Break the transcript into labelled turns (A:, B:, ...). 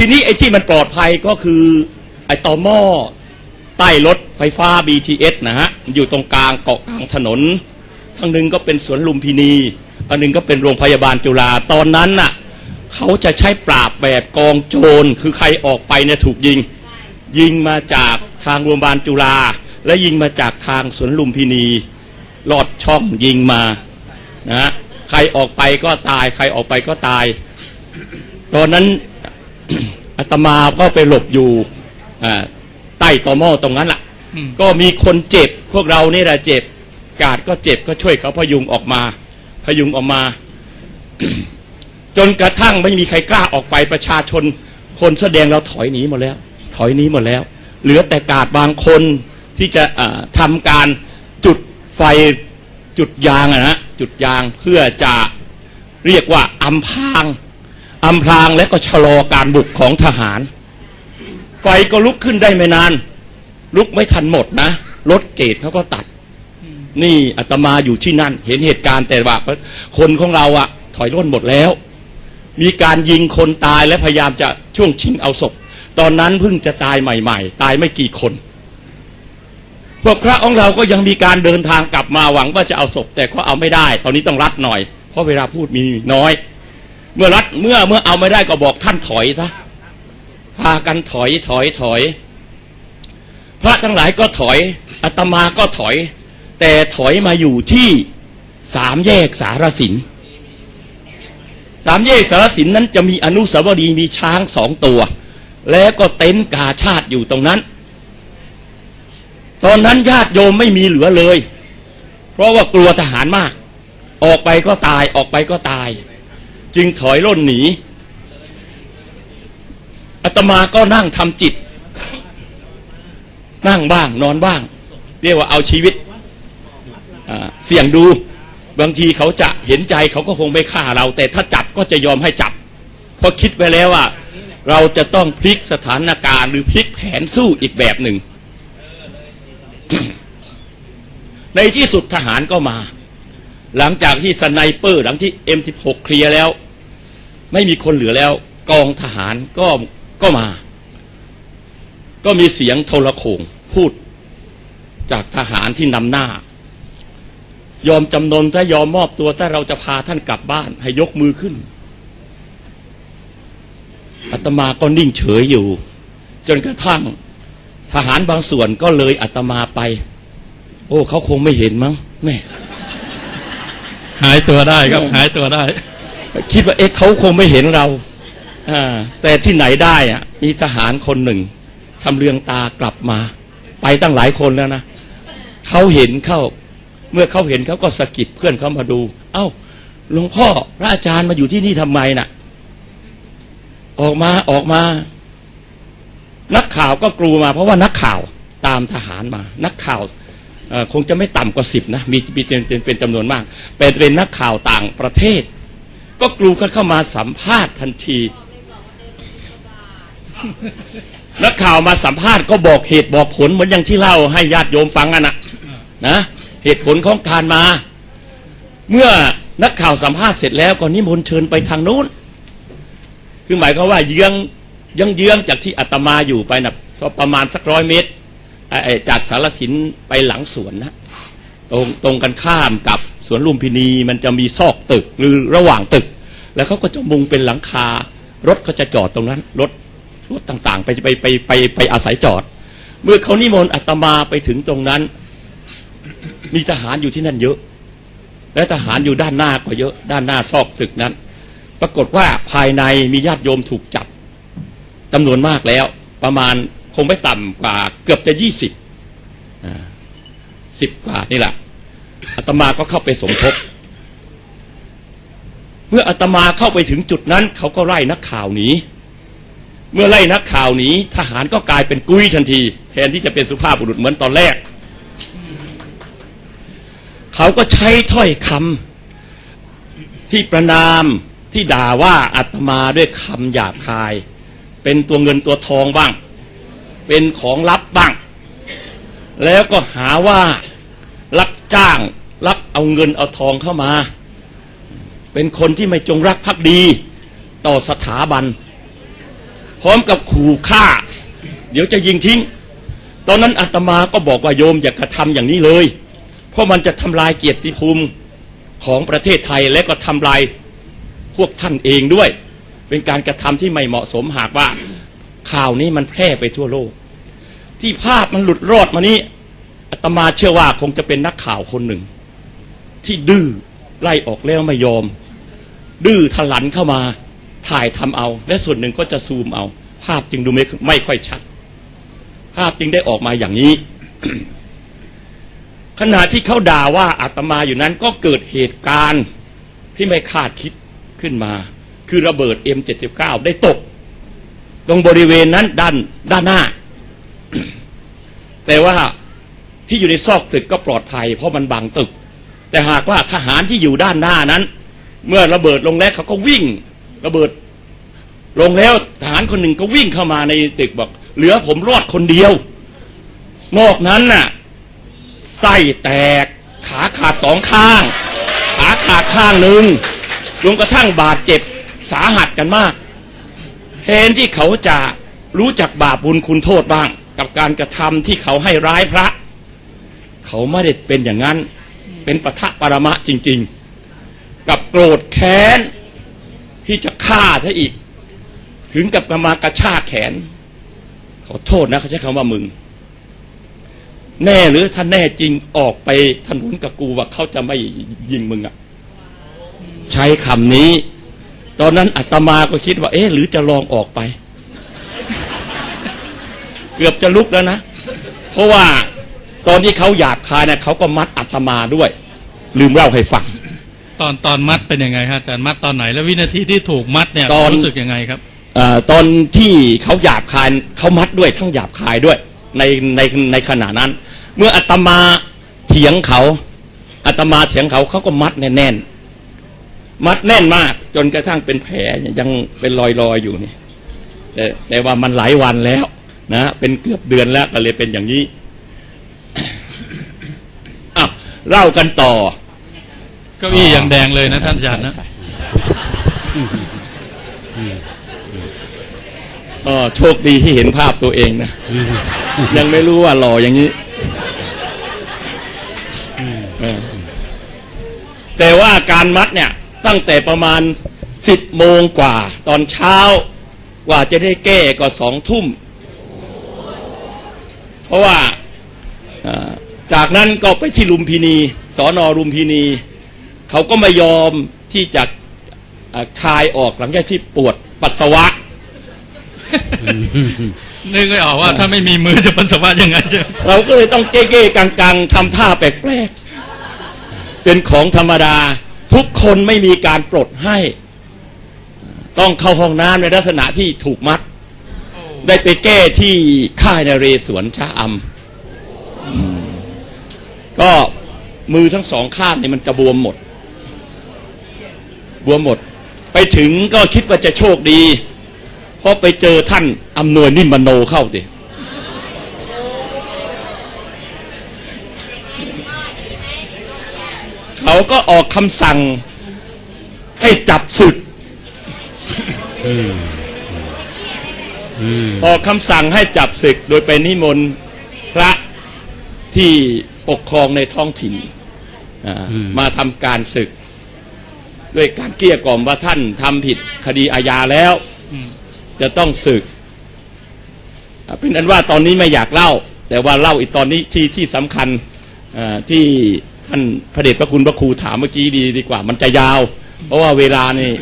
A: ทีนี้ไอ้ที่มันปลอดภัยก็คือ ไอ้ต่อหม้อใต้รถไฟฟ้า BTS นะฮะ อยู่ตรงกลางเกาะกลางถนนทางหนึ่งก็เป็นสวนลุมพินี อันนึงก็เป็นโรงพยาบาลจุฬาตอนนั้นน่ะเขาจะใช้ปราบแบบกองโจรคือใครออกไปเนี่ยถูกยิง ยิงมาจากทางโรงพยาบาลจุฬาและยิงมาจากทางสวนลุมพินีลอดช่องยิงมานะฮะใครออกไปก็ตาย ใครออกไปก็ตาย ตอนนั้น อาตมาก็ไปหลบอยู่อ่าใต้ตอหม้อตรงนั้นแหละ
B: อืม
A: ก็มีคนเจ็บพวกเรานี่แหละเจ็บ กาดก็เจ็บก็ช่วยเขาพยุงออกมา พยุงออกมา จนกระทั่งไม่มีใครกล้าออกไปประชาชน คนแสดงเราถอยหนีหมดแล้ว ถอยหนีหมดแล้ว เหลือแต่กาดบางคนที่จะอ่าทำการจุดไฟจุดยางอะนะจุดยางเพื่อจะเรียกว่าอำพราง อำพรางและก็ชะลอการบุกของทหาร ไฟก็ลุกขึ้นได้ไม่นาน ลุกไม่ทันหมดนะรถเกตเขาก็ตัด นี่อาตมาอยู่ที่นั่น เห็นเหตุการณ์แต่ว่าคนของเราอะถอยร่นหมดแล้ว มีการยิงคนตายและพยายามจะช่วงชิงเอาศพ ตอนนั้นเพิ่งจะตายใหม่ ๆ ตายไม่กี่คน พวกพระของเราก็ยังมีการเดินทางกลับมาหวังว่าจะเอาศพ แต่ก็เอาไม่ได้ ตอนนี้ต้องรัดหน่อย เพราะเวลาพูดมีน้อย เมื่อรัดเมื่อเมื่อเอาไม่ได้ก็บอกท่านถอยซะพากันถอยถอยถอย พระทั้งหลายก็ถอยอาตมาก็ถอย แต่ถอยมาอยู่ที่สามแยกสารสินสามแยกสารสินนั้นจะมีอนุสาวรีย์มีช้างสองตัว แล้วก็เต็นท์กาชาติอยู่ตรงนั้น ตอนนั้นญาติโยมไม่มีเหลือเลย เพราะว่ากลัวทหารมาก ออกไปก็ตายออกไปก็ตาย จึงถอยร่นหนีอาตมาก็นั่งทำจิต นั่งบ้าง นอนบ้าง เรียกว่าเอาชีวิตเสี่ยงดู บางทีเขาจะเห็นใจเขาก็คงไม่ฆ่าเรา แต่ถ้าจับก็จะยอมให้จับ เพราะคิดไว้แล้วว่า เราจะต้องพลิกสถานการณ์หรือพลิกแผนสู้อีกแบบหนึ่ง ในที่สุดทหารก็มา หลังจากที่สไนเปอร์ หลังที่ M16 เคลียร์แล้ว ไม่มีคนเหลือแล้ว กองทหารก็ก็มา ก็มีเสียงโทรโขงพูดจากทหารที่นำหน้า ยอมจำนนถ้ายอมมอบตัวถ้าเราจะพาท่านกลับบ้าน ให้ยกมือขึ้นอาตมาก็นิ่งเฉยอยู่ จนกระทั่งทหารบางส่วนก็เลยอาตมาไป โอ้เขาคงไม่เห็นมั้งแม่
B: หายตัวได้ครับ หายตัวได้
A: คิดว่าเอ๊ะเขาคงไม่เห็นเราแต่ที่ไหนได้อะมีทหารคนหนึ่งทำเรืองตากลับมา ไปตั้งหลายคนแล้วนะเขาเห็นเข้า เมื่อเขาเห็นเขาก็สะกิดเพื่อนเขามาดู เอ้าหลวงพ่อพระอาจารย์มาอยู่ที่นี่ทำไมน่ะ ออกมาออกมา นักข่าวก็กลัวมา เพราะว่านักข่าวตามทหารมา นักข่าวคงจะไม่ต่ำกว่าสิบนะมีเป็นเป็นเป็นจำนวนมาก เป็นเป็นนักข่าวต่างประเทศ ก็กลูกันเข้ามาสัมภาษณ์ทันที นักข่าวมาสัมภาษณ์ก็บอกเหตุบอกผลเหมือนอย่างที่เล่าให้ญาติโยมฟังกันนะนะเหตุผลของการมา เมื่อนักข่าวสัมภาษณ์เสร็จแล้วก็นิมนต์เชิญไปทางนู้น คือหมายความว่าเยื้องยื้องเยื้องจากที่อาตมาอยู่ไปนะประมาณสักร้อยเมตรจากสารสินไปหลังสวนนะตรงตรงกันข้ามกับ สวนลุมพินีมันจะมีซอกตึกหรือระหว่างตึก แล้วเขาก็จะมุงเป็นหลังคารถก็จะจอดตรงนั้นรถรถต่างๆ ไปไปไปไปไปอาศัยจอด เมื่อเขานิมนต์อาตมาไปถึงตรงนั้น มีทหารอยู่ที่นั่นเยอะ และทหารอยู่ด้านหน้าก็เยอะ ด้านหน้าซอกตึกนั้น ปรากฏว่าภายในมีญาติโยมถูกจับจำนวนมากแล้ว ประมาณคงไม่ต่ำกว่าเกือบจะยี่สิบสิบกว่านี่แหละ ตมาก็เข้าไปสมทบ เมื่ออาตมาเข้าไปถึงจุดนั้น เขาก็ไล่นักข่าวหนีเมื่อไล่นักข่าวหนีทหารก็กลายเป็นกุ้ยทันที แทนที่จะเป็นสุภาพบุรุษเหมือนตอนแรก เขาก็ใช้ถ้อยคำที่ประนามที่ด่าว่าอาตมาด้วยคำหยาบคาย เป็นตัวเงินตัวทองบ้าง เป็นของลับบ้าง แล้วก็หาว่ารักจ้าง รักเอาเงินเอาทองเข้ามา เป็นคนที่ไม่จงรักภักดี ต่อสถาบัน พร้อมกับขู่ฆ่า เดี๋ยวจะยิงทิ้ง ตอนนั้นอาตมาก็บอกว่าโยมอย่ากระทำอย่างนี้เลย เพราะมันจะทำลายเกียรติภูมิของประเทศไทยและก็ทำลายพวกท่านเองด้วย เป็นการกระทำที่ไม่เหมาะสมหากว่า ข่าวนี้มันแพร่ไปทั่วโลก ที่ภาพมันหลุดรอดมานี้อาตมาเชื่อว่าคงจะเป็นนักข่าวคนหนึ่ง ที่ดื้อไล่ออกแล้วไม่ยอม ดื้อทะลันเข้ามาถ่ายทำเอา และส่วนหนึ่งก็จะซูมเอา ภาพจึงดูไม่ไม่ค่อยชัด ภาพจึงได้ออกมาอย่างนี้ ขณะที่เขาด่าว่าอาตมาอยู่นั้นก็เกิดเหตุการณ์ที่ไม่คาดคิดขึ้นมา คือระเบิด M79 ได้ตก ตรงบริเวณนั้นด้านด้านหน้า แต่ว่าที่อยู่ในซอกตึกก็ปลอดภัย เพราะมันบังตึก แต่หากว่าทหารที่อยู่ด้านหน้านั้น เมื่อระเบิดลงแล้วเขาก็วิ่ง ระเบิด ลงแล้วทหารคนหนึ่งก็วิ่งเข้ามาในตึกบอก เหลือผมรอดคนเดียวนอกนั้นน่ะไส้แตก ขาขาดสองข้าง ขาขาดข้างหนึ่งรวมกระทั่งบาดเจ็บสาหัสกันมากแทนที่เขาจะรู้จักบาปบุญคุณโทษบ้าง กับการกระทำที่เขาให้ร้ายพระ เขาไม่ได้เป็นอย่างนั้น เป็นปะทะปรมะจริง ๆ กับโกรธแค้นที่จะฆ่าเธออีก ถึงกับกมากระชากแขน ขอโทษนะเขาใช้คำว่ามึง แน่หรือถ้าแน่จริงออกไปถนนกับกูว่าเขาจะไม่ยิงมึงอะใช้คำนี้ ตอนนั้นอาตมาก็คิดว่า เอ๊ะหรือจะลองออกไป เกือบจะลุกแล้วนะ เพราะว่า ตอนที่เขาหยาบคายนะเขาก็มัดอาตมาด้วย ลืมเล่าให้ฟัง
B: ตอนตอนมัดเป็นยังไงฮะแต่มัดตอนไหนแล้ววินาทีที่ถูกมัดเนี่ย
A: ตอน
B: รู้สึกยังไงครับ
A: เออตอนที่เขาหยาบคายเขามัดด้วยทั้งหยาบคายด้วย ในในในขณะนั้น เมื่ออาตมาเถียงเขาอาตมาเถียงเขาเขาก็มัดแน่นๆมัดแน่นมาก จนกระทั่งเป็นแผลยังเป็นรอยๆอยู่นี่แต่แต่ว่ามันหลายวันแล้วนะเป็นเกือบเดือนแล้วก็เลยเป็นอย่างนี้ อ้าว เล่ากันต่อ
B: เก้าอี้ยังแดงเลยนะท่านอาจารย์นะ
A: ใช่อ๋อโชคดีที่เห็นภาพตัวเองนะ ยังไม่รู้ว่าหล่ออย่างนี้เออแต่ว่าการมัดเนี่ย ตั้งแต่ประมาณสิบโมงกว่า ตอนเช้ากว่าจะได้แก้ก็สองทุ่ม เพราะว่าเอ่อ จากนั้นก็ไปที่ลุมพินีสอนอลุมพินี เขาก็ไม่ยอมที่จะเอ่อคายออกหลังจากที่ปวดปัสสาวะ
B: นึกไม่ออกว่าถ้าไม่มีมือจะปัสสาวะยังไงใช่ไหม
A: เราก็เลยต้องเก้ๆกังๆทำท่าแปลกๆเป็นของธรรมดา ทุกคนไม่มีการปลดให้ ต้องเข้าห้องน้ำในลักษณะที่ถูกมัด ได้ไปแก้ที่ค่ายนเรศวรชะอำอืม ก็มือทั้งสองข้างเนี่ยมันจะบวมหมด บวมหมด ไปถึงก็คิดว่าจะโชคดี เพราะไปเจอท่านอำนวยนิมมโนเข้าสิเขาก็ออกคำสั่งให้จับศึกออกคำสั่งให้จับศึกโดยไปนิมนต์พระที่ ปกครองในท้องถิ่นอ่า
B: อืม
A: มาทำการศึก ด้วยการเกลี้ยกล่อมว่าท่านทำผิดคดีอาญาแล้ว
B: อืม
A: จะต้องศึกอ่าเป็นอันว่าตอนนี้ไม่อยากเล่า แต่ว่าเล่าอีกตอนนี้ที่ที่สำคัญอ่าที่ท่านพระเดชพระคุณพระครูถามเมื่อกี้ดีดีกว่า มันจะยาว เพราะว่าเวลานี่